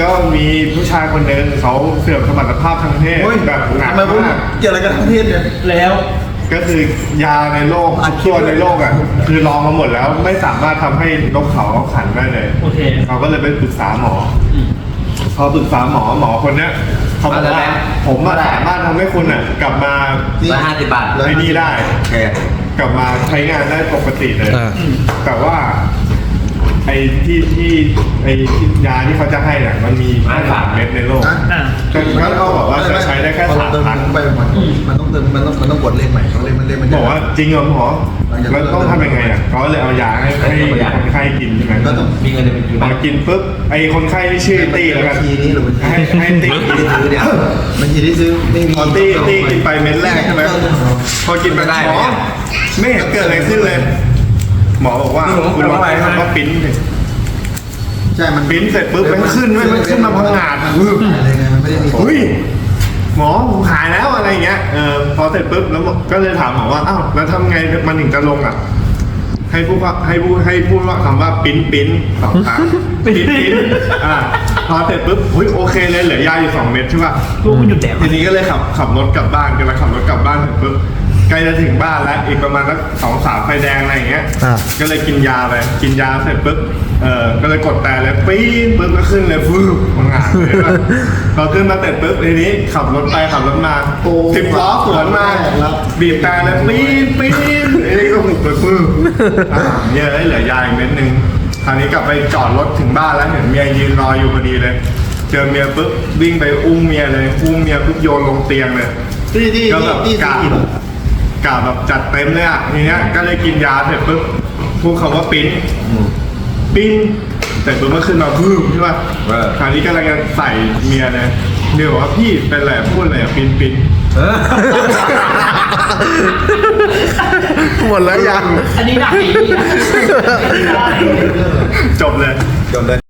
ก็มีผู้ชายคนหนึ่งเขาเสื่อมสมรรถภาพทางเพศโอ้ยแบบหนักทำไมพูดมาก เกี่ยวอะไรกับทั้งประเทศเนี่ย แล้ว ก็คือยาในโลกทุกตัวในโลกอะ คือลองมาหมดแล้วไม่สามารถทำให้นกเขาขันได้เลยโอเค เขาก็เลยไปปรึกษาหมออืมพอปรึกษาหมอหมอคนเนี้ยเขาบอกว่า ผมอะสามารถทำให้คุณอะ กลับมาร้อยห้าสิบบาท ไอ้นี่ได้ โอเค กลับมาใช้งานได้ปกติเลย อ่า แต่ว่า ไอ้ที่ที่ไอ้ที่ยาที่เขาจะให้น่ะมันมีแค่สามเม็ดในโลกฮะอ่า ก็ก็เขาบอกว่าจะใช้ได้แค่พอสามเติมพันไปมันมันต้องเติมมันต้องมันต้องกดเลขใหม่เขาเลขมันเลขมันจะ บอกว่าจริงเหรอหมอแล้วต้องทำยังไงอะเขาเลยเอายาให้ให้คนไข้กินใช่ไหมก็ต้อง มีเงินในบัญชีพไหมอกินปุ๊บไอ้คนไข้ที่ชื่อตี้แล้วกันบัญชีนี้หรือบัญชีให้ให้ตี้กินซื้อเนี่ยบัญชีที่ซื้อไม่มีพอตี้ตี้กินไปเม็ดแรกใช่ไหมพอกินไปหมอไม่เห็นเกิดอะไรขึ้นเลยห มอบอกว่าคุณลองใช้คำว่าปิ้นสิใช่ มันปิ้นเสร็จปุ๊บมันขึ้นเว้ยมันขึ้นมาพังงาดวืบอะไรเงี้ยมันไม่ได้มีเฮ้ยหมอผมหายแล้วอะไรเงี้ยเออพอเสร็จปุ๊บแล้วก็เลยถามหมอว่าอ้าวแล้วทำไงมันถึงจะลงอะให้พูดว่าให้พูดให้พูดว่าคำว่าปิ้นปิ้นสองครั้งปิ้นปิ้นอ่าพอเสร็จปุ๊บเฮ้ยโอเคเลยเหลือยาอยู่สองเม็ดใช่ป่ะลูกมันหยุดแดดทีนี้ก็เลยขับขับรถกลับบ้านกันแล้วขับรถกลับบ้านเสร็จปุ๊บ ใกล้จะถึงบ้านแล้วอีกประมาณสักสองสามไฟแดงอะไรอย่างเงี้ย อ่า ก็เลยกินยาไปกินยาเสร็จปุ๊บเออก็เลยกดแต่เลยปี๊ดปุ๊บก็ขึ้นเลยฟืบมังงานเลยพอขึ้นมาเสร็จปุ๊บทีนี้ขับรถไปขับรถมาสิบล้อสวนมาบีบแต่เลยปี๊ดปี๊ดไอ้นี่ก็หุบไปฟืบอ่าเนี่ยได้เหลือยาอีกเม็ดหนึ่งคราวนี้กลับไปจอดรถถึงบ้านแล้วเห็นเมียยืนรออยู่พอดีเลย เจอเมียปุ๊บวิ่งไปอุ้มเมียเลยอุ้มเมียปุ๊บโยนลงเตียงเลย ที่ที่ก็แบบที่กะที่ กะแบบจัดเต็มเลยอะทีเนี้ยก็เลยกินยาเสร็จปุ๊บพูดคำว่าปิ้นปิ้นเสร็จปุ๊บมันขึ้นมาพึ่มใช่ป่ะคราวนี้กำลังจะใส่เมียเลยเมียบอกว่าพี่เป็นอะไรพูดอะไรอะปิ้นปิ้นหมดแล้วยัง อันนี้หนักอีกอันนี้ได้จบเลย จบเลย